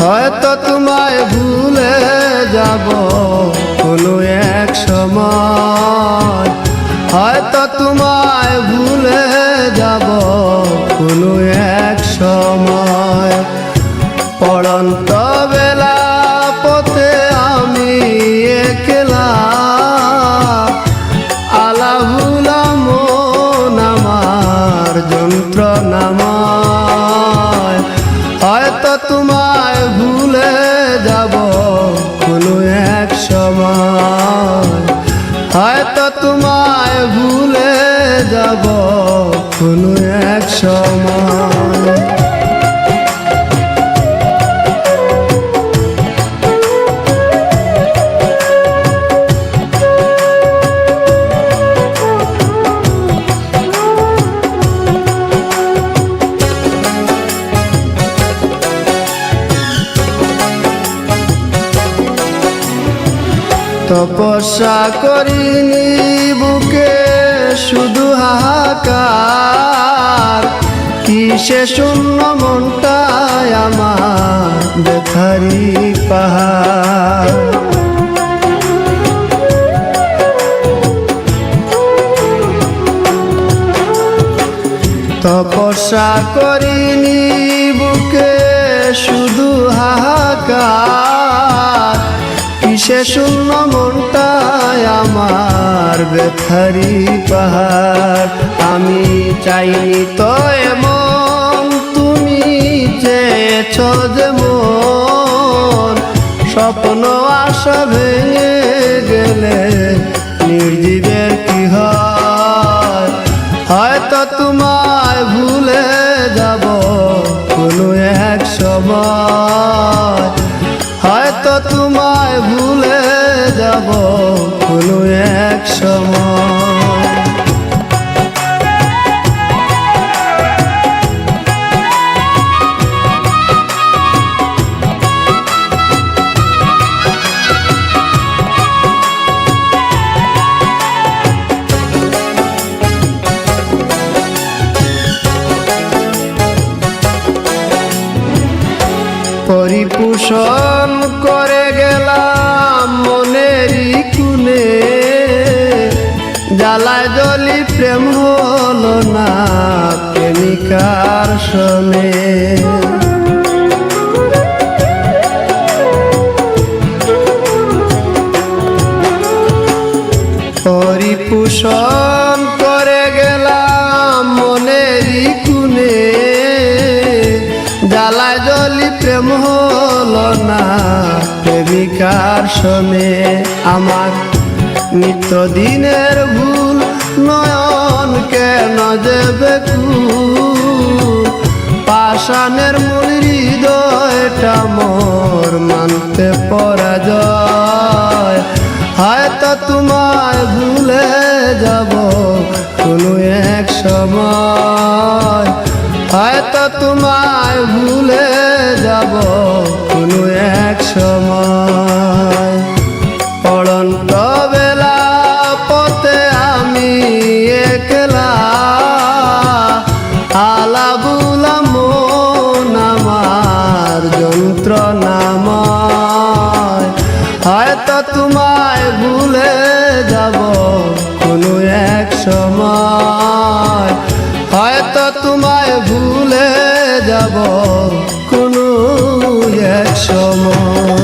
হয়তো তোমায় ভুলে যাব কোনো এক সময়। হয়তো তোমায় ভুলে যাব কোনো এক সময়। তোমায় ভুলে যাব কোনো এক সময়। তপস্যা করিনি বুকে, শুধু হাহাকার। কিসে শূন্য মনটায় আমার বেথারি পাহাড়। তপস্যা করিনি বুকে, শুধু হাহাকার। কিসে শূন্য মনটায় আমার বেথারি পাহাড়। আমি চাইনি তো এমন, তুমি চেয়েছ যেমন স্বপ্ন আশা ভেঙে গেলে নির্জীবের কি হয়? হয়তো তোমায় ভুলে যাব কোনো এক সময়। হয়তো তোমায় ভুলে যাব কোনো এক সময়। পরিপোষণ করে গেলাম মনেরই কুনে জ্বালায় জলি প্রেম হলো না প্রেমিকার শোনে পরিপোষণ করে প্রেম হলো না, প্রেমিকার শোনে আমার নিত্যদিনের ভুল, নয়ন কেন যে পাষাণের মূল হৃদয়টা মোর মানতে পরাজয় হয়তো তোমায় ভুলে যাব কোনো এক সময়। হয়তো তোমায় ভুলে সময়। পড়ন্ত বেলা, পথে আমি একলা। আলা বুলাম মন আমার যন্ত্রণাময় হয়তো তোমায় ভুলে যাব কোনো এক সময়। হয়তো তোমায় ভুলে যাব সময়